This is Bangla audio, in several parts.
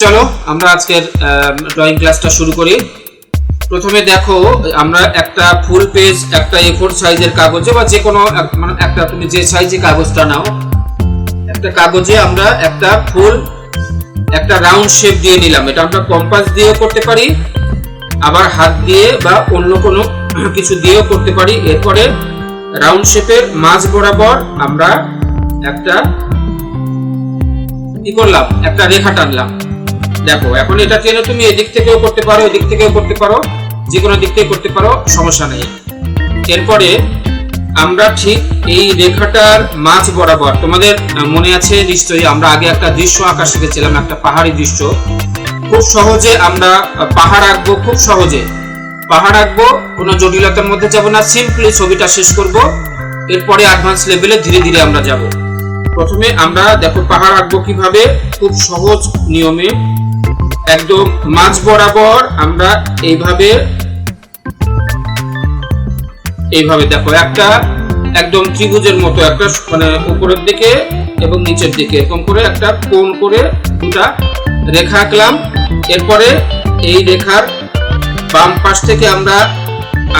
চলো, আমরা আজকের ড্রয়িং ক্লাসটা শুরু করি। প্রথমে দেখো, আমরা একটা ফুল পেজ একটা এ ফোর সাইজের কাগজে বা যে কোনো মানে একটা তুমি যে সাইজে কাগজটা নাও, একটা কাগজে আমরা একটা ফুল একটা রাউন্ড শেপ দিয়ে নিলাম। এটা আমরা কম্পাস দিয়েও করতে পারি, আবার হাত দিয়ে বা অন্য কোনো কিছু দিয়েও করতে পারি। এরপরে রাউন্ড শেপের মাঝ বরাবর আমরা একটা কি করলাম? একটা রেখা টানলাম। দেখো, এখন এটা টেনে তুমি, এদিক থেকেও করতে পারো এদিক থেকেও করতে পারো যে কোনো দিক থেকে করতে পারো, সমস্যা নেই। এরপরে আমরা ঠিক এই রেখাটার মাঝ বরাবর, তোমাদের মনে আছে নিশ্চয়ই, আমরা আগে একটা দৃশ্য আঁকা শিখেছিলাম, একটা পাহাড়ি দৃশ্য। খুব সহজে আমরা পাহাড় আঁকবো খুব সহজে। পাহাড় আঁকবো, কোনো জটিলতার মধ্যে যাব না, সিম্পলি ছবিটা শেষ করব। এরপরে অ্যাডভান্স লেভেলে ধীরে ধীরে আমরা যাব। প্রথমে আমরা দেখো পাহাড় আঁকবো কীভাবে, খুব সহজ নিয়মে। একদম মাঝ বরাবর আমরা এইভাবে এইভাবে দেখো, একটা একদম ত্রিভুজের মতো, একটা মানে উপরের দিকে এবং নিচের দিকে, এরকম করে একটা কোণ করে দুটা রেখা আঁকলাম। এরপরে এই রেখার বাম পাশ থেকে আমরা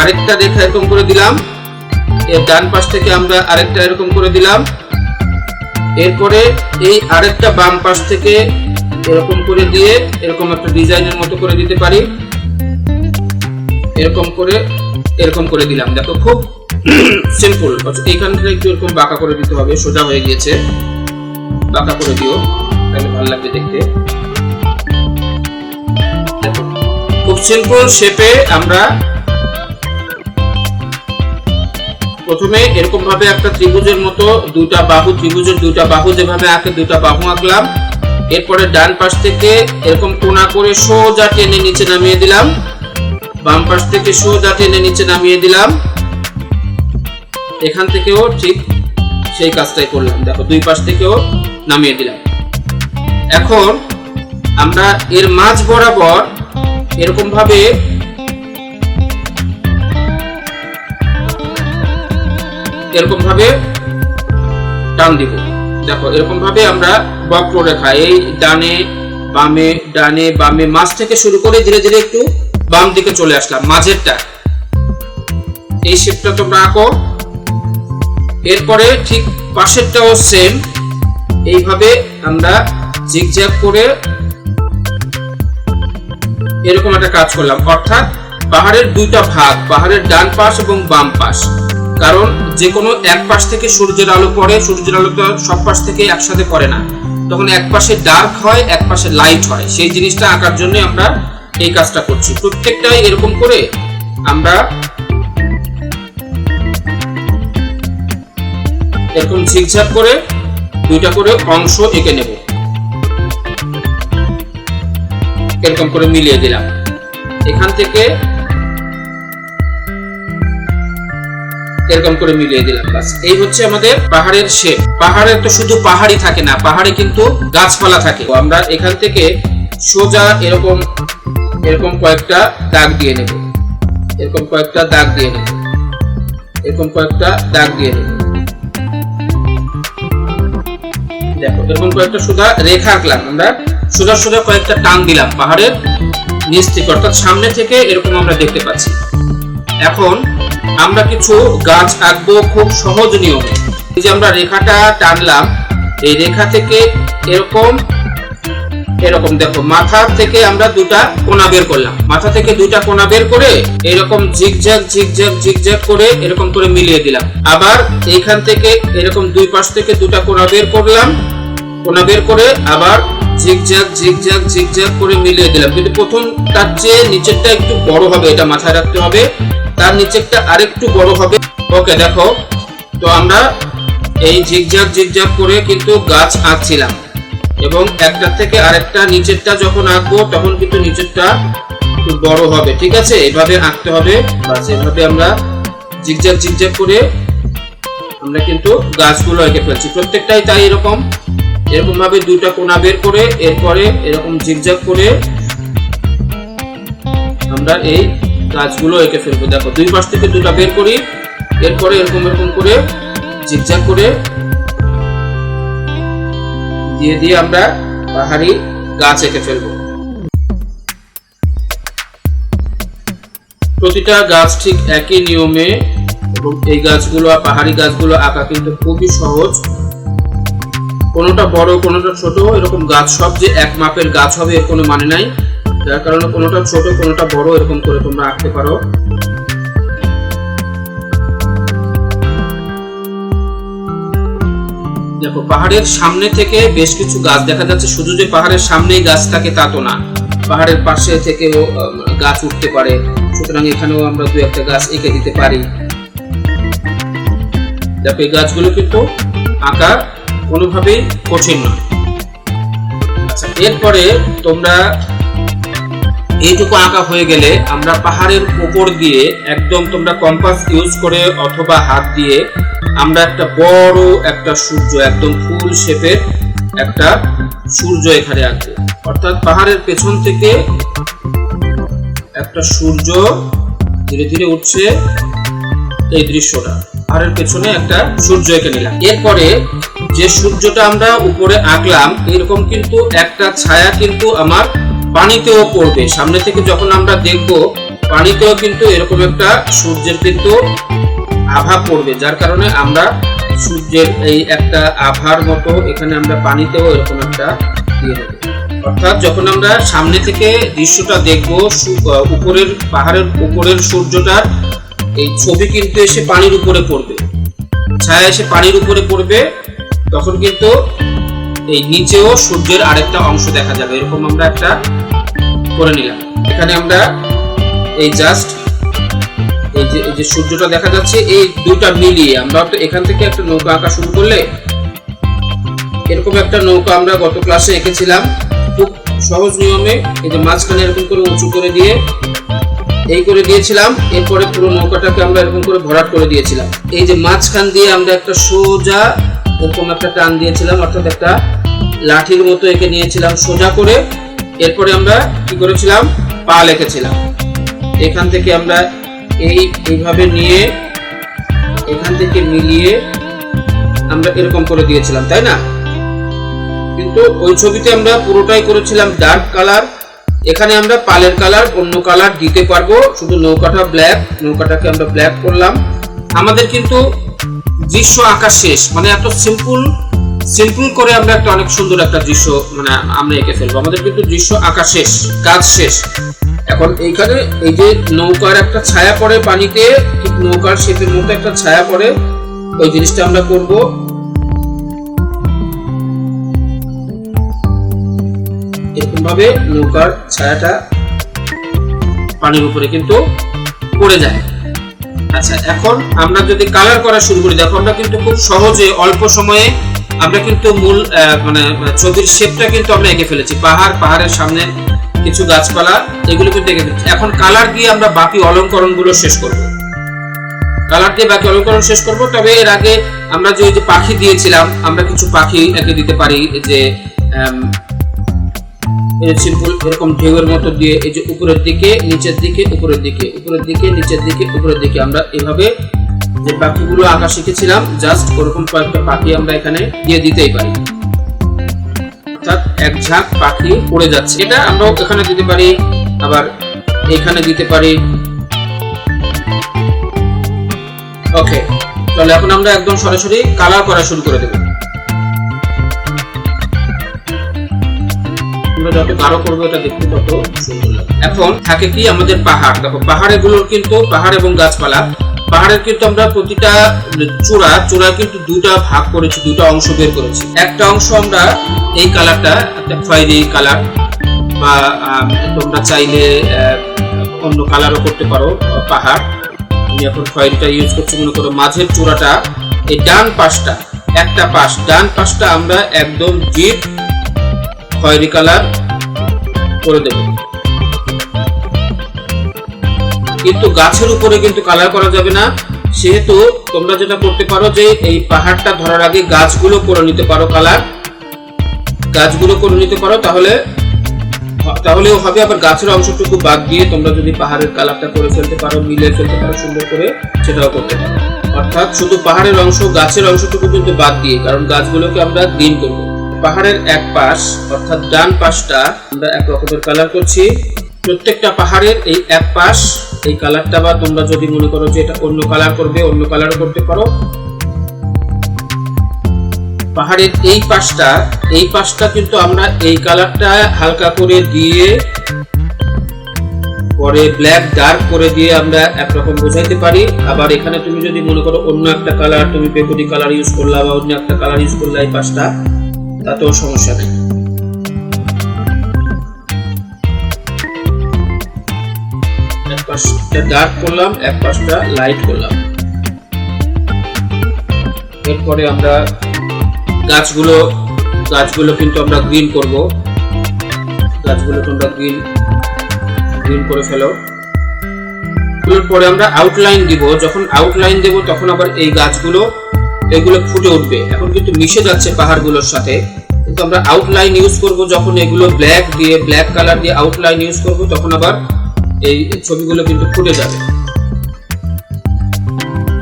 আরেকটা রেখা এরকম করে দিলাম। এর ডান পাশ থেকে আমরা আরেকটা এরকম করে দিলাম। এরপরে এই আরেকটা বাম পাশ থেকে এরকম করে দিয়ে এরকম একটা ডিজাইনের মতো করে দিতে পারি। এরকম করে এরকম করে দিলাম। দেখো খুব সিম্পল এইখান থেকে একটু এরকম বাঁকা করে দিতে হবে, সোজা হয়ে গিয়েছে। বাঁকা করে দিও, তাহলে ভালো লাগবে দেখতে। খুব সিম্পল শেপে আমরা প্রথমে এরকম ভাবে একটা ত্রিভুজের মতো দুটা বাহু, ত্রিভুজের দুটা বাহু যেভাবে আঁকে দুটা বাহু আঁকলাম। এরপরে ডান পাশ থেকে এরকম কোনা করে সোজা টেনে নিচে নামিয়ে দিলাম। বাম পাশ থেকে সোজা টেনে নিচে নামিয়ে দিলাম। এখান থেকেও ঠিক সেই কাজটাই করলাম। দেখো, দুই পাশ থেকেও নামিয়ে দিলাম। এখন আমরা এর মাঝ বরাবর এরকম ভাবে এরকম ভাবে টান দিব। দেখো এরকম ভাবে আমরা বক্ররেখা, এই ডানে, বামে ডানে, বামে, মাঝ থেকে শুরু করে ধীরে ধীরে একটু বাম দিকে চলে আসলাম, মাঝেরটা। এই শেপটা তোমরা আঁকো। এরপরে ঠিক পাশেরটাও সেম এইভাবে আমরা জিগজ্যাগ করে এরকম একটা কাজ করলাম। অর্থাৎ পাহাড়ের দুইটা ভাগ, পাহাড়ের ডান পাশ এবং বাম পাশ। কারণ যে কোনো এক পাশ থেকে সূর্যের আলো পড়ে, সূর্যের আলো তো সব পাশ থেকে একসাথে পড়ে না। তখন এক পাশে ডার্ক হয়, এক পাশে লাইট হয়। সেই জিনিসটা আঁকার জন্য আমরা এই কাজটা করছি। প্রত্যেকটাই এরকম করে আমরা এরকম ঝিকঝাক করে দুইটা করে অংশ এঁকে নেব। এরকম করে মিলিয়ে দিলাম। এখান থেকে এরকম করে মিলিয়ে দিলাম। বাস, এই হচ্ছে আমাদের পাহাড়ের শেপ। পাহাড়ে তো শুধু পাহাড়ই থাকে না, পাহাড়ে কিন্তু গাছপালা থাকে। আমরা এখান থেকে সোজা এরকম এরকম কয়েকটা দাগ দিয়ে নেব। এরকম কয়েকটা দাগ দিয়ে নেব। এরকম কয়েকটা দাগ দিয়ে নেব। দেখো, এরকম কয়েকটা সোজা রেখা আঁকলাম। আমরা সোজা সোজা কয়েকটা টান দিলাম পাহাড়ের নিচ থেকে। অর্থাৎ সামনে থেকে এরকম আমরা দেখতে পাচ্ছি। এখন আমরা কিছু গাছ আঁকবো খুব সহজ নিয়মে। এই যে আমরা রেখাটা টানলাম, এই রেখা থেকে এরকম এরকম দেখো, মাথা থেকে আমরা দুটা কোনা বের করলাম। মাথা থেকে দুটা কোনা বের করে এরকম ঝিকঝ্যাক ঝিকঝ্যাক ঝিকঝ্যাক করে এরকম করে মিলিয়ে দিলাম। আবার এইখান থেকে এরকম দুই পাশ থেকে দুটা কোনা বের করলাম, কোনা বের করে আবার ঝিকঝ্যাক ঝিকঝ্যাক ঝিকঝ্যাক করে মিলিয়ে দিলাম। কিন্তু প্রথম তার চেয়ে নিচেরটা একটু বড় হবে, এটা মাথায় রাখতে হবে। তার নিচেরটা আরেকটু বড় হবে। ওকে, দেখো। তো আমরা এই ঝিকঝ্যাক ঝিকঝ্যাক করে কিন্তু গাছ আঁকছিলাম। এবং একটা থেকে আরেকটা নিচেরটা যখন আঁকবো, তখন কিন্তু নিচেরটা একটু বড় হবে। ঠিক আছে? এভাবে আঁকতে হবে। বাস, এভাবে আমরা জিগজ্যাগ জিগজ্যাগ করে আমরা কিন্তু গাছগুলো এঁকে ফেলছি। প্রত্যেকটাই তাই এরকম। এরকম ভাবে দুইটা কোনা বের করে, এরপরে এরকম জিগজ্যাগ করে আমরা এই গাছগুলো এঁকে ফেলব। দেখো, দুই পাশ থেকে দুটা বের করি, এরপরে এরকম এরকম করে জিগজ্যাগ করে দিয়ে দিয়ে আমরা পাহাড়ি গাছ এঁকে ফেলব। প্রতিটা গাছ ঠিক একই নিয়মে এবং এই গাছগুলো, পাহাড়ি গাছগুলো আঁকা কিন্তু খুবই সহজ। কোনোটা বড়, কোনোটা ছোট, এরকম গাছ সব যে এক মাপের গাছ হবে, এর কোনো মানে নাই। যার কারণে কোনোটা ছোট, কোনোটা বড়, এরকম করে তোমরা আঁকতে পারো। দেখো, পাহাড়ের সামনে থেকে বেশ কিছু গাছ দেখা যাচ্ছে। শুধু যে পাহাড়ের সামনেই গাছ থাকে তা তো না। পাহাড়ের পাশে থেকেও গাছ উঠতে পারে। সুতরাং এখানেও আমরা দু একটা গাছ এঁকে দিতে পারি। দেখো, এই গাছগুলো কিন্তু আঁকা কোনোভাবেই কঠিন নয়। আচ্ছা এরপরে তোমরা এইটুকু আঁকা হয়ে গেলে আমরা পাহাড়ের উপর দিয়ে একদম তোমরা কম্পাস ইউজ করে অথবা হাত দিয়ে আমরা একটা বড় একটা সূর্য, একদম ফুল শেপের একটা সূর্য এখানে আঁকবো। অর্থাৎ পাহাড়ের পেছন থেকে একটা সূর্য ধীরে ধীরে উঠছে এই দৃশ্যটা। পাহাড়ের পেছনে একটা সূর্য এঁকে নিলাম। এরপরে যে সূর্যটা আমরা উপরে আঁকলাম, এরকম কিন্তু একটা ছায়া কিন্তু আমার পানিতেও পড়বে। সামনে থেকে যখন আমরা দেখব, পানিতেও কিন্তু এরকম একটা সূর্যের কিন্তু আভা পড়বে, যার কারণে আমরা সূর্যের এই একটা আভার মতো এখানে আমরা পানিতেও এরকম একটা দিয়ে দেবো। অর্থাৎ যখন আমরা সামনে থেকে দৃশ্যটা দেখব উপরের পাহাড়ের উপরের সূর্যটার এই ছবি কিন্তু এসে পানির উপরে পড়বে। ছায়া এসে পানির উপরে পড়বে, তখন কিন্তু এই নিচেও সূর্যের আরেকটা অংশ দেখা যাবে। এরকম আমরা একটা করে নিলাম। এখানে আমরা এই জাস্ট এই যে এই যে সূর্যটা দেখা যাচ্ছে, এই দুটা মিলিয়ে আমরা এখান থেকে একটা নৌকা আঁকা শুরু করলে এরকম একটা নৌকা আমরা গত ক্লাসে এঁকেছিলাম। খুব সহজ নিয়মে এই যে মাঝখানে এরকম করে উঁচু করে দিয়ে এই করে দিয়েছিলাম। এরপরে পুরো নৌকাটাকে আমরা এরকম করে ভরাট করে দিয়েছিলাম। এই যে মাঝখান দিয়ে আমরা একটা সোজা এরকম একটা টান দিয়েছিলাম, অর্থাৎ একটা লাঠির মতো এঁকে নিয়েছিলাম সোজা করে। এরপরে আমরা কি করেছিলাম? পা লেখেছিলাম। এখান থেকে আমরা এই এইভাবে নিয়ে এখান থেকে মিলিয়ে আমরা এরকম করে দিয়েছিলাম, তাই না? কিন্তু ওই ছবিতে আমরা পুরোটাই করেছিলাম ডার্ক কালার এখানে আমরা পালের কালার অন্য কালার দিতে পারব। শুধু নৌকাটা ব্ল্যাক নৌকাটাকে আমরা ব্ল্যাক করলাম। আমাদের কিন্তু দৃশ্য আঁকা শেষ মানে এত সিম্পল সিম্পল করে আমরা একটা অনেক সুন্দর একটা দৃশ্য মানে আমরা এঁকে ফেলব। আমাদের কিন্তু দৃশ্য আঁকা শেষ, কাজ শেষ। এখন এইখানে এই যে নৌকার একটা ছায়া পড়ে পানিতে, ঠিক নৌকার শেপের মতো একটা ছায়া পড়ে, ওই জিনিসটা আমরা করব। এরকম ভাবে নৌকার ছায়াটা পানির উপরে কিন্তু পড়ে যায়। আচ্ছা এখন আমরা যদি কালার করা শুরু করি, দেখো আমরা কিন্তু খুব সহজে অল্প সময়ে আমরা কিন্তু মূল মানে ছবির শেপটা কিন্তু আমরা এঁকে ফেলেছি। পাহাড়, পাহাড়ের সামনে কিছু গাছপালা, এগুলো কিন্তু এঁকে ফেলেছি। এখন কালার দিয়ে আমরা বাকি অলঙ্করণগুলো শেষ করব। কালার দিয়ে বাকি অলঙ্করণ শেষ করব, তবে এর আগে আমরা যে যে পাখি দিয়েছিলাম, আমরা কিছু পাখি এঁকে দিতে পারি যে সিম্পল এরকম ঢেউয়ের মতো দিয়ে, এই যে উপরের দিকে, নিচের দিকে, উপরের দিকে উপরের দিকে, নিচের দিকে, উপরের দিকে, আমরা এভাবে যে পাখিগুলো আঁকা শিখেছিলাম জাস্ট ওরকম কয়েকটা পাখি আমরা এখানে দিয়ে দিতেই পারি। অর্থাৎ এক ঝাঁক পাখি পড়ে যাচ্ছে। এটা আমরা এখানে দিতে পারি, আবার এখানে দিতে পারি। ওকে তাহলে এখন আমরা একদম সরাসরি কালার করা শুরু করে দেবো। আমরা যত গাঢ় করব, এটা দেখতে তত সুন্দর এখন থাকে কি আমাদের পাহাড়। দেখো পাহাড়েগুলোর কিন্তু পাহাড় এবং গাছপালা পাহাড়ের কিন্তু আমরা প্রতিটা চূড়া চূড়া কিন্তু দুটা ভাগ করেছি দুটা অংশ বের করেছি। একটা অংশ আমরা এই কালারটা, একটা খয়েরি কালার, বা তোমরা চাইলে অন্য কালারও করতে পারো, পাহাড়। আমি এখন খয়েরিটা ইউজ করছি, মনে করো মাঝের চূড়াটা, এই ডান পাশটা, একটা পাশ, ডান পাশটা আমরা একদম ডিপ খয়েরি কালার করে দেব। কিন্তু গাছের উপরে কিন্তু কালার করা যাবে না। সেহেতু তোমরা যেটা করতে পারো যে এই পাহাড়টা ধরার আগে গাছগুলো করে নিতে পারো কালার গাছগুলো করে নিতে পারো, তাহলে তাহলেও হবে, আবার গাছের অংশটুকু বাদ দিয়ে তোমরা যদি পাহাড়ের কালারটা করে ফেলতে পারো মিলে ফেলতে পারো সুন্দর করে, সেটাও করতে পারো। অর্থাৎ শুধু পাহাড়ের অংশ, গাছের অংশটুকু কিন্তু বাদ দিয়ে, কারণ গাছগুলোকে আমরা দিন করব। পাহাড়ের এক পাশ, অর্থাৎ ডান পাশটা আমরা এক রকমের কালার করছি। প্রত্যেকটা পাহাড়ের এই এক পাশ, এই কালারটা বা তোমরা যদি মনে করো যে এটা অন্য কালার করবে, অন্য কালারও করতে পারো। পাহাড়ের এই পাশটা এই পাশটা কিন্তু আমরা এই কালারটা হালকা করে দিয়ে, পরে ব্ল্যাক ডার্ক করে দিয়ে আমরা একরকম বোঝাইতে পারি। আবার এখানে তুমি যদি মনে করো অন্য একটা কালার, তুমি বেগুনি কালার ইউজ করলা বা অন্য একটা কালার ইউজ করলা এই পাশটা, তাতেও সমস্যা নেই। পাশটা ডার্ক করলাম, এক পাশটা লাইট করলাম। এরপরে আমরা গাছগুলো গাছগুলো কিন্তু আমরা গ্রিন করব। গাছগুলো তোমরা গ্রিন গ্রিন করে ফেলো। পরে আমরা আউটলাইন দিব। যখন আউটলাইন দেব, তখন আবার এই গাছগুলো, এগুলো ফুটে উঠবে। এখন কিন্তু মিশে যাচ্ছে পাহাড়গুলোর সাথে। কিন্তু আমরা আউটলাইন ইউজ করব যখন এগুলো ব্ল্যাক দিয়ে ব্ল্যাক কালার দিয়ে আউটলাইন ইউজ করব, তখন আবার এই ছবিগুলো কিন্তু ফুটে যাবে।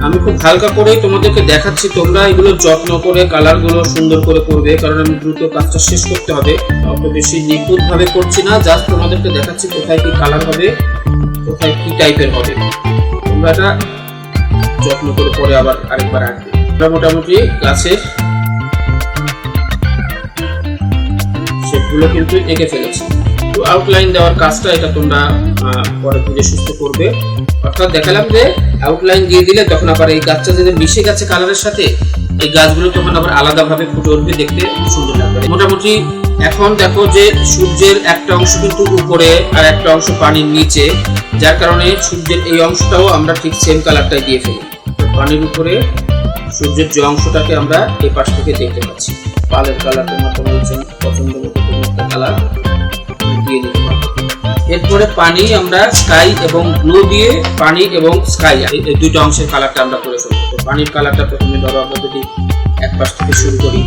আমি খুব হালকা করেই তোমাদেরকে দেখাচ্ছি তোমরা এগুলো যত্ন করে কালারগুলো সুন্দর করে করবে, কারণ আমি দ্রুত কাজটা শেষ করতে হবে। অত বেশি নিখুঁত ভাবে করছি না, জাস্ট তোমাদেরকে দেখাচ্ছি কোথায় কি কালার হবে, কোথায় কি টাইপের হবে। তোমরা এটা যত্ন করে পরে আবার আরেকবার আঁকবে। আমরা মোটামুটি গাছের সেগুলো কিন্তু এঁকে ফেলেছি। তো আউটলাইন দেওয়ার কাজটা এটা তোমরা পরে বুঝে সুস্থ করবে। অর্থাৎ দেখালাম যে আউটলাইন দিয়ে দিলে তখন আবার এই গাছটা যদি মিশে গেছে কালারের সাথে, এই গাছগুলো তখন আবার আলাদাভাবে ফুটে উঠবে, দেখতে সুন্দর লাগবে। মোটামুটি এখন দেখো যে সূর্যের একটা অংশ কিন্তু উপরে আর একটা অংশ পানির নিচে, যার কারণে সূর্যের এই অংশটাও আমরা ঠিক সেম কালারটাই দিয়ে ফেলি। পানির উপরে সূর্যের যে অংশটাকে আমরা এই পাশ থেকে দেখতে পাচ্ছি। পালের কালার তোমার তোমার পছন্দ মতো একটা কালার দিয়ে দিতে পারো এরপরে পানি আমরা স্কাই এবং ব্লু দিয়ে পানি এবং স্কাই এই দুইটা অংশের কালারটা আমরা করে ফেলব। তো পানির কালারটা প্রথমে ধরো, আমরা যদি এক পাশ থেকে শুরু করি।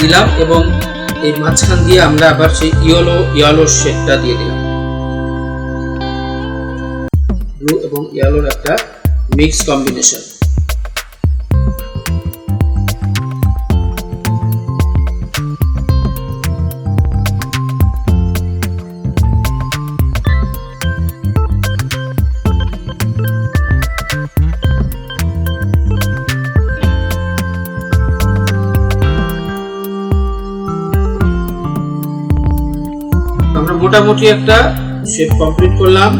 দিলাম এবং এই মাঝখান দিয়ে আমরা আবার সেই ইয়েলো ইয়েলো শেডটা দিয়ে দিলাম। ব্লু এবং ইয়েলোর একটা মিক্স কম্বিনেশন মোটামুটি একটা শেপ কমপ্লিট করলাম।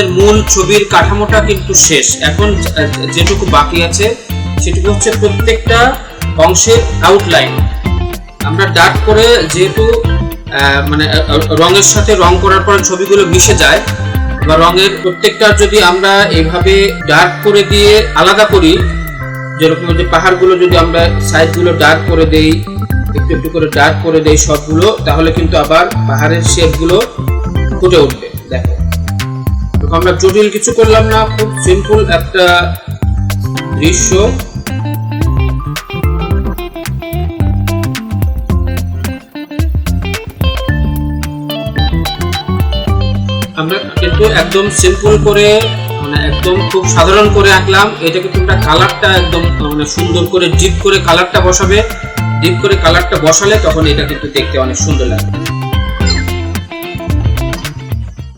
আমাদের মূল ছবির কাঠামোটা কিন্তু শেষ। এখন যেটুকু বাকি আছে, সেটুকু হচ্ছে প্রত্যেকটা অংশের আউটলাইন আমরা ডার্ক করে যেহেতু মানে রঙের সাথে রং করার পর ছবিগুলো মিশে যায়, বা রঙের প্রত্যেকটা যদি আমরা এভাবে ডার্ক করে দিয়ে আলাদা করি, যেরকম যে পাহাড়গুলো যদি আমরা সাইডগুলো ডার্ক করে দেই, একটু একটু করে ডার্ক করে দেই সবগুলো, তাহলে কিন্তু আবার পাহাড়ের শেপগুলো ফুটে উঠবে। দেখো। আমরা জটিল কিছু করলাম না, খুব সিম্পল একটা দৃশ্য। আমরা কিন্তু একদম সিম্পল করে মানে একদম খুব সাধারণ করে আঁকলাম। এটাকে তোমরা কালারটা একদম মানে সুন্দর করে ডিপ করে কালারটা বসাবে। ডিপ করে কালারটা বসালে তখন এটা কিন্তু দেখতে অনেক সুন্দর লাগবে।